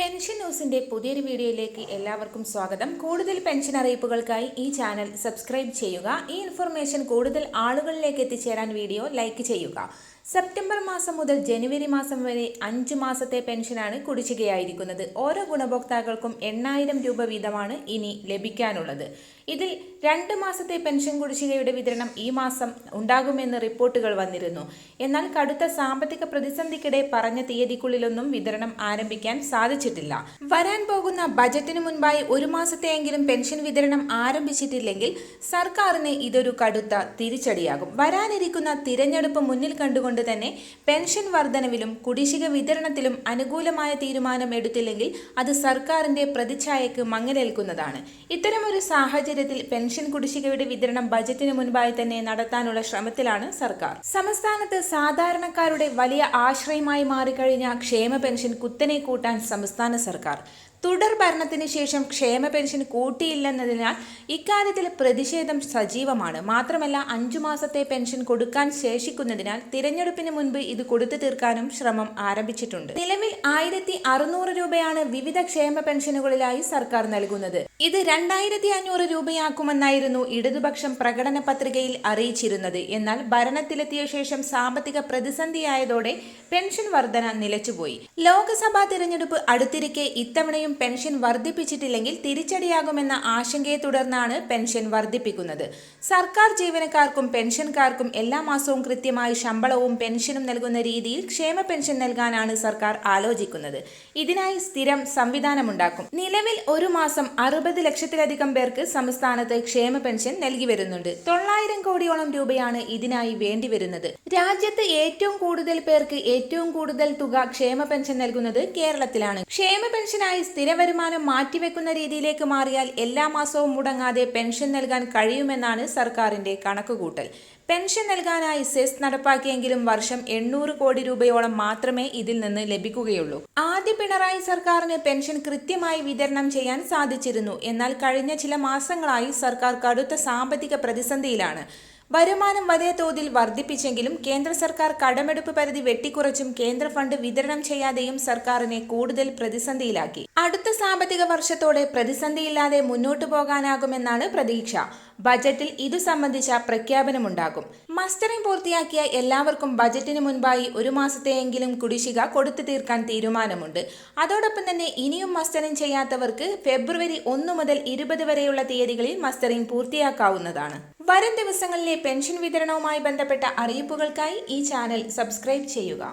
Pension ന്യൂസിന്റെ പുതിയൊരു വീഡിയോയിലേക്ക് എല്ലാവർക്കും സ്വാഗതം. കൂടുതൽ പെൻഷൻ അറിയിപ്പുകൾക്കായി ഈ ചാനൽ സബ്സ്ക്രൈബ് ചെയ്യുക. ഈ ഇൻഫർമേഷൻ കൂടുതൽ ആളുകളിലേക്ക് എത്തിച്ചേരാൻ വീഡിയോ ലൈക്ക് ചെയ്യുക. സെപ്റ്റംബർ മാസം മുതൽ ജനുവരി മാസം വരെ അഞ്ച് മാസത്തെ പെൻഷനാണ് കുടിശ്ശികയായിരിക്കുന്നത്. ഓരോ ഗുണഭോക്താക്കൾക്കും എണ്ണായിരം രൂപ വീതമാണ് ഇനി ലഭിക്കാനുള്ളത്. ഇതിൽ രണ്ട് മാസത്തെ പെൻഷൻ കുടിശ്ശികയുടെ വിതരണം ഈ മാസം ഉണ്ടാകുമെന്ന് റിപ്പോർട്ടുകൾ വന്നിരുന്നു. എന്നാൽ കടുത്ത സാമ്പത്തിക പ്രതിസന്ധിക്കിടെ പറഞ്ഞ തീയതിക്കുള്ളിലൊന്നും വിതരണം ആരംഭിക്കാൻ സാധിച്ചിട്ടില്ല. വരാൻ പോകുന്ന ബജറ്റിന് മുൻപായി ഒരു മാസത്തെയെങ്കിലും പെൻഷൻ വിതരണം ആരംഭിച്ചിട്ടില്ലെങ്കിൽ സർക്കാരിന് ഇതൊരു കടുത്ത തിരിച്ചടിയാകും. വരാനിരിക്കുന്ന തിരഞ്ഞെടുപ്പ് മുന്നിൽ കണ്ടുകൊണ്ട് തന്നെ പെൻഷൻ വർധനവിലും കുടിശ്ശിക വിതരണത്തിലും അനുകൂലമായ തീരുമാനം എടുത്തില്ലെങ്കിൽ അത് സർക്കാരിന്റെ പ്രതിച്ഛായക്ക് മങ്ങലേൽക്കുന്നതാണ്. ഇത്തരമൊരു സാഹചര്യത്തിൽ പെൻഷൻ കുടിശ്ശികയുടെ വിതരണം ബജറ്റിന് മുൻപായി തന്നെ നടത്താനുള്ള ശ്രമത്തിലാണ് സർക്കാർ. സംസ്ഥാനത്ത് സാധാരണക്കാരുടെ വലിയ ആശ്രയമായി മാറിക്കഴിഞ്ഞ ക്ഷേമ പെൻഷൻ കുത്തനെ കൂട്ടാൻ സംസ്ഥാന സർക്കാർ തുടർ ഭരണത്തിന് ശേഷം ക്ഷേമ പെൻഷൻ കൂട്ടിയില്ലെന്നതിനാൽ ഇക്കാര്യത്തിൽ പ്രതിഷേധം സജീവമാണ്. മാത്രമല്ല അഞ്ചു മാസത്തെ പെൻഷൻ കൊടുക്കാൻ ശേഷിക്കുന്നതിനാൽ തിരഞ്ഞെടുപ്പിന് മുൻപ് ഇത് കൊടുത്തു തീർക്കാനും ശ്രമം ആരംഭിച്ചിട്ടുണ്ട്. നിലവിൽ ആയിരത്തി അറുന്നൂറ് രൂപയാണ് വിവിധ ക്ഷേമ പെൻഷനുകളിലായി സർക്കാർ നൽകുന്നത്. ഇത് രണ്ടായിരത്തി അഞ്ഞൂറ് രൂപയാക്കുമെന്നായിരുന്നു ഇടതുപക്ഷം പ്രകടന പത്രികയിൽ അറിയിച്ചിരുന്നത്. എന്നാൽ ഭരണത്തിലെത്തിയ ശേഷം സാമ്പത്തിക പ്രതിസന്ധിയായതോടെ പെൻഷൻ വർധന നിലച്ചുപോയി. ലോക്സഭാ തിരഞ്ഞെടുപ്പ് അടുത്തിരിക്കെ ഇത്തവണയും പെൻഷൻ വർദ്ധിപ്പിച്ചിട്ടില്ലെങ്കിൽ തിരിച്ചടിയാകുമെന്ന ആശങ്കയെ തുടർന്നാണ് പെൻഷൻ വർദ്ധിപ്പിക്കുന്നത്. സർക്കാർ ജീവനക്കാർക്കും പെൻഷൻകാർക്കും എല്ലാ മാസവും കൃത്യമായി ശമ്പളവും പെൻഷനും നൽകുന്ന രീതിയിൽ ക്ഷേമ പെൻഷൻ നൽകാനാണ് സർക്കാർ ആലോചിക്കുന്നത്. ഇതിനായി സ്ഥിരം സംവിധാനമുണ്ടാക്കും. നിലവിൽ ഒരു മാസം അറുപത് ലക്ഷത്തിലധികം പേർക്ക് സംസ്ഥാനത്ത് ക്ഷേമ പെൻഷൻ നൽകി വരുന്നുണ്ട്. തൊള്ളായിരം കോടിയോളം രൂപയാണ് ഇതിനായി വേണ്ടിവരുന്നത് രാജ്യത്ത് ഏറ്റവും കൂടുതൽ പേർക്ക് ഏറ്റവും കൂടുതൽ തുക ക്ഷേമ പെൻഷൻ നൽകുന്നത് കേരളത്തിലാണ്. ക്ഷേമ പെൻഷനായി സ്ഥിര വരുമാനം മാറ്റിവെക്കുന്ന രീതിയിലേക്ക് മാറിയാൽ എല്ലാ മാസവും മുടങ്ങാതെ പെൻഷൻ നൽകാൻ കഴിയുമെന്നാണ് സർക്കാരിന്റെ കണക്കുകൂട്ടൽ. പെൻഷൻ നൽകാനായി സെസ് നടപ്പാക്കിയെങ്കിലും വർഷം എണ്ണൂറ് കോടി രൂപയോളം മാത്രമേ ഇതിൽ നിന്ന് ലഭിക്കുകയുള്ളൂ. ആദ്യ പിണറായി സർക്കാരിന് പെൻഷൻ കൃത്യമായി വിതരണം ചെയ്യാൻ സാധിച്ചിരുന്നു. എന്നാൽ കഴിഞ്ഞ ചില മാസങ്ങളായി സർക്കാർ കടുത്ത സാമ്പത്തിക പ്രതിസന്ധിയിലാണ്. വരുമാനം വലിയ തോതിൽ വർദ്ധിപ്പിച്ചെങ്കിലും കേന്ദ്ര സർക്കാർ കടമെടുപ്പ് പരിധി വെട്ടിക്കുറച്ചും കേന്ദ്ര ഫണ്ട് വിതരണം ചെയ്യാതെയും സർക്കാരിനെ കൂടുതൽ പ്രതിസന്ധിയിലാക്കി. അടുത്ത സാമ്പത്തിക വർഷത്തോടെ പ്രതിസന്ധിയില്ലാതെ മുന്നോട്ടു പോകാനാകുമെന്നാണ് പ്രതീക്ഷ. ബജറ്റിൽ ഇതു സംബന്ധിച്ച പ്രഖ്യാപനമുണ്ടാകും. മസ്റ്ററിംഗ് പൂർത്തിയാക്കിയ എല്ലാവർക്കും ബജറ്റിന് മുൻപായി ഒരു മാസത്തെയെങ്കിലും കുടിശ്ശിക കൊടുത്തു തീർക്കാൻ തീരുമാനമുണ്ട്. അതോടൊപ്പം തന്നെ ഇനിയും മസ്റ്ററിംഗ് ചെയ്യാത്തവർക്ക് ഫെബ്രുവരി ഒന്ന് മുതൽ ഇരുപത് വരെയുള്ള തീയതികളിൽ മസ്റ്ററിംഗ് പൂർത്തിയാക്കാവുന്നതാണ്. വരും ദിവസങ്ങളിലെ പെൻഷൻ വിതരണവുമായി ബന്ധപ്പെട്ട അറിയിപ്പുകൾക്കായി ഈ ചാനൽ സബ്സ്ക്രൈബ് ചെയ്യുക.